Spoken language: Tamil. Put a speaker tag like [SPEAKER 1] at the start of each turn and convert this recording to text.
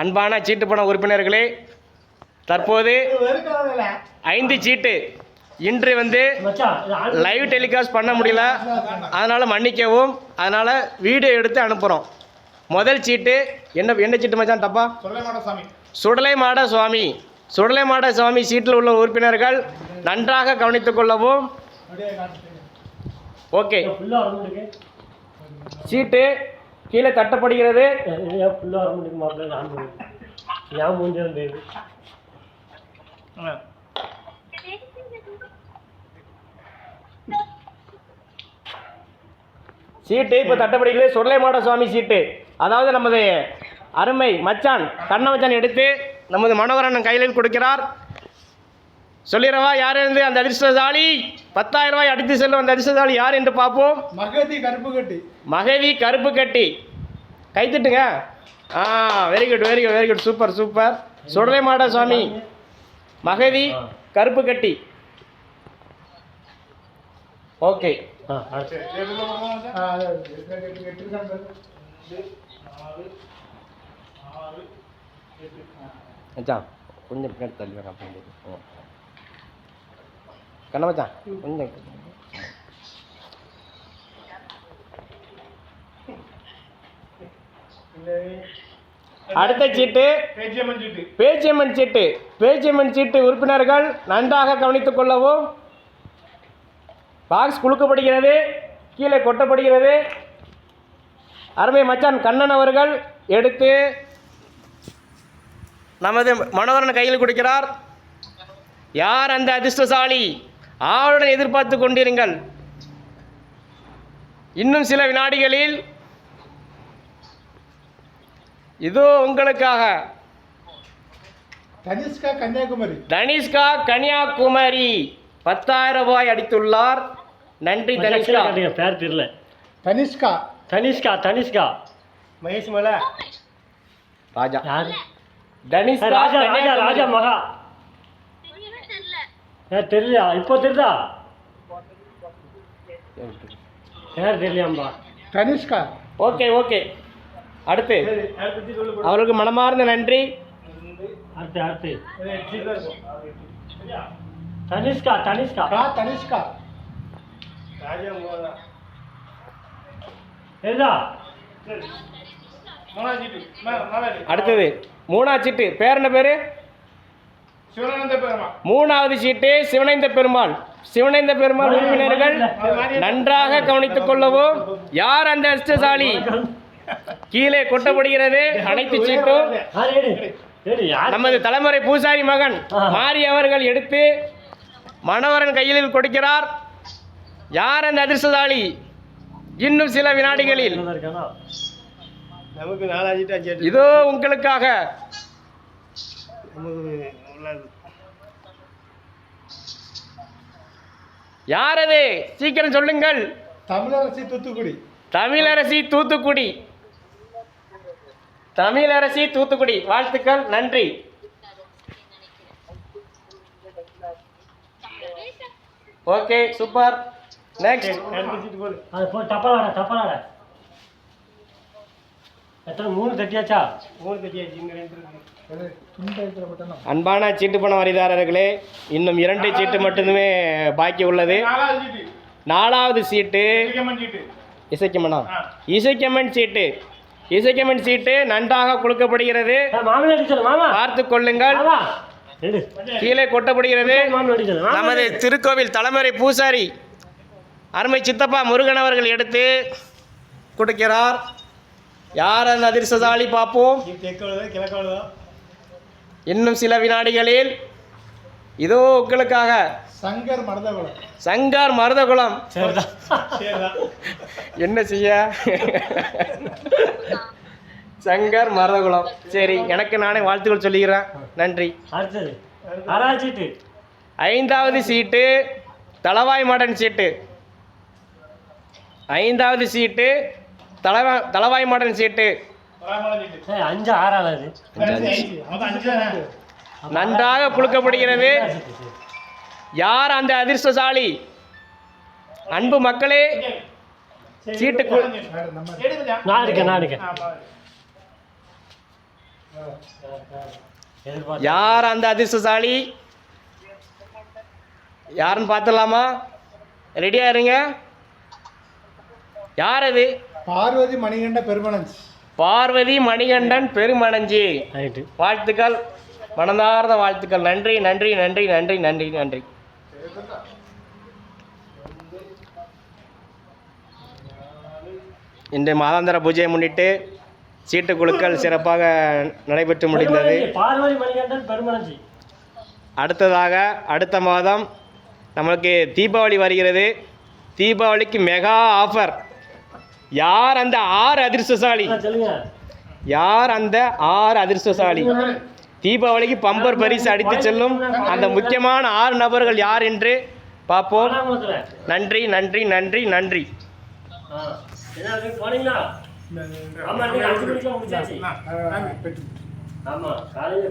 [SPEAKER 1] அன்பான சீட்டுப்பண உறுப்பினர்களே தற்போது ஐந்து சீட்டு. இன்று வந்து லைவ் டெலிகாஸ்ட் பண்ண முடியல. அதனால் மன்னிக்கவும். அதனால் வீடியோ எடுத்து அனுப்புகிறோம் முதல் சீட்டு என்ன என்ன சீட்டு மச்சான் தப்பா சுடலை மாட சுவாமி. சுடலை மாட சுவாமி சீட்டில் உள்ள உறுப்பினர்கள் நன்றாக கவனித்துக் கொள்ளவும். ஓகே. சீட்டு கீழே தட்டப்படுகிறது. சீட்டு இப்போ தட்டப்படுகிறது. சுடலை மாட சுவாமி சீட்டு. அதாவது நமது அருமை மச்சான் கண்ண மச்சான் எடுத்து நமது மனோகரன் கையில் கொடுக்கிறார். சொல்லிடவா யார் இருந்து அந்த அதிர்ஷ்டசாலி? பத்தாயிரம் ரூபாய் அடித்து செல்லும் அந்த அதிர்ஷ்டசாலி யார் என்று பார்ப்போம்.
[SPEAKER 2] மகதி கருப்பு கட்டி.
[SPEAKER 1] மகவி கருப்பு கட்டி. கைத்தட்டுங்க ஆ very good very good very good super super Sudalai Mada Swami. மகவி கருப்பு கட்டி. ஓகே. மச்சான் கொஞ்சம் பின்னாடி தள்ளி வரேன் அப்படின்னு கண்ண மச்சான் கொஞ்சம் அடுத்த சீட்டு.
[SPEAKER 2] பேச்சியம்மன் சீட்டு.
[SPEAKER 1] பேச்சியம்மன் சீட்டு. உறுப்பினர்கள் நன்றாக கவனித்துக் கொள்ளவும். பாக்ஸ் குலுக்கப்படுகிறது கீழே கொட்டப்படுகிறது. அருமை மச்சான் கண்ணன் அவர்கள் எடுத்து நமது மனோகரன் கையில் கொடுக்கிறார். யார் அந்த அதிர்ஷ்டசாலி? ஆளுடன் எதிர்பார்த்து கொண்டிருங்கள். இன்னும் சில வினாடிகளில் இதோ உங்களுக்காக
[SPEAKER 2] தனிஷ்கா கன்னியாகுமரி.
[SPEAKER 1] தனிஷ்கா கன்னியாகுமரி பத்தாயிரம் ரூபாய் அடித்துள்ளார். நன்றி தனிஷ்கா.
[SPEAKER 3] பேர் தெரியல.
[SPEAKER 2] தனிஷ்கா.
[SPEAKER 3] தனிஷ்கா தனிஷ்கா.
[SPEAKER 2] மகேஷ் மலை.
[SPEAKER 1] ராஜா.
[SPEAKER 3] யார்?
[SPEAKER 1] தனிஷ்கா
[SPEAKER 3] ராஜா ராஜா. ராஜா மகா. ஏன் தெரியலையா இப்போ தெரியுதா பேர் தெரியலையாம்பா
[SPEAKER 2] தனிஷ்கா.
[SPEAKER 1] Okay okay. அடுத்து. அவருக்கு மனமார்ந்த நன்றி.
[SPEAKER 3] அடுத்து அடுத்து. தனிஷ்கா தனிஷ்கா.
[SPEAKER 2] தனிஷ்கா.
[SPEAKER 3] தெரியுதா
[SPEAKER 1] அடுத்தது மூணாவது சீட்டு. பேர் என்ன பேரு? மூணாவது சீட்டு சிவனைந்த பெருமாள். சிவனைந்த பெருமாள் உறுப்பினர்கள் நன்றாக கவனித்துக் கொள்ளவும். யார் அந்த அதிர்ஷ்டசாலி கீழே கொட்டப்படுகிறது. அனைத்து சீட்டும். நமது தலைமுறை பூசாரி மகன் மாரி அவர்கள் எடுத்து மனோகரன் கையில் கொடுக்கிறார். யார் அந்த அதிர்ஷ்டசாலி? இன்னும் சில வினாடிகளில்.
[SPEAKER 3] நல்லா இருக்கானா
[SPEAKER 2] நமக்கு
[SPEAKER 1] யார் அது? சீக்கிரம் சொல்லுங்கள்.
[SPEAKER 2] தமிழரசி தூத்துக்குடி.
[SPEAKER 1] தமிழரசி தூத்துக்குடி. தமிழரசி தூத்துக்குடி. வாழ்த்துக்கள் நன்றி. Okay super. நெக்ஸ்ட்
[SPEAKER 3] தப்பலாட தப்பலாட எத்தனை மூணு தட்டியாச்சா?
[SPEAKER 2] மூணு இங்க ரெண்டு மட்டும்
[SPEAKER 1] அன்பான சீட்டு பண வரிதாரர்களே இன்னும் இரண்டு சீட்டு மட்டுமே பாக்கி உள்ளது.
[SPEAKER 2] நாலாவது சீட்டு.
[SPEAKER 1] இசைக்கமனா
[SPEAKER 2] ஆ.
[SPEAKER 1] இசைக்கமன் சீட்டு. இசைக்கமன் சீட்டு நன்றாக கொடுக்கப்படுகிறது. பார்த்து கொள்ளுங்கள். கீழே கொட்டப்படுகிறது. நமது திருக்கோவில் தலைமுறை பூசாரி அருமை சித்தப்பா முருகன் அவர்கள் எடுத்து கொடுக்கிறார். யார் அந்த அதிர்ஷ்டசாலி பார்ப்போம். இன்னும் சில வினாடிகளில் இதோ உங்களுக்காக
[SPEAKER 2] சங்கர் மருதகுலம்
[SPEAKER 1] சங்கார் மருதகுலம் என்ன செய்ய? சங்கர் மருதகுலம் சரி எனக்கு நானே வாழ்த்துக்கள் சொல்லிக்கிறேன். நன்றி.
[SPEAKER 3] அடுத்தது
[SPEAKER 1] ஐந்தாவது சீட்டு தளவாய் மாடன் சீட்டு. ஐந்தாவது சீட்டு தலவா தளவாய் மாடன் சீட்டு.
[SPEAKER 3] அஞ்சு ஆறாவது
[SPEAKER 1] நன்றாக குலுக்கப்படுகிறது யார் அந்த அதிர்ஷ்டசாலி? அன்பு மக்களே சீட்டு கு-
[SPEAKER 2] எடுக்குதா
[SPEAKER 3] நான் இருக்கேன் நான் இருக்கேன்
[SPEAKER 1] யார் அந்த அதிர்ஷ்டசாலி? யாருன்னு பார்த்துடலாமா? ரெடியாக இருங்க. யார் அது?
[SPEAKER 2] பார்வதி மணிகண்ட பெருமனஞ்ச்.
[SPEAKER 1] பார்வதி மணிகண்டன் பெருமணஞ்சி
[SPEAKER 3] ரைட்டு.
[SPEAKER 1] வாழ்த்துக்கள். மனதார்ந்த வாழ்த்துக்கள். நன்றி நன்றி நன்றி நன்றி நன்றி நன்றி. இன்று மாதாந்திர பூஜையை முன்னிட்டு சீட்டு குழுக்கள் சிறப்பாக நடைபெற்று முடிந்தது.
[SPEAKER 3] பார்வதி மணிகண்டன் பெருமணஞ்சி
[SPEAKER 1] அடுத்ததாக அடுத்த மாதம் நம்மளுக்கு தீபாவளி வருகிறது. தீபாவளிக்கு மெகா ஆஃபர். யார் அந்த ஆறு அதிர்ஷ்டசாலி? யார் அந்த ஆறு அதிர்ஷ்டசாலி? தீபாவளிக்கு பம்பர் பரிசு அடித்து செல்லும் அந்த முக்கியமான ஆறு நபர்கள் யார் என்று பார்ப்போம். நன்றி நன்றி நன்றி நன்றி.
[SPEAKER 3] ஆமா காலையில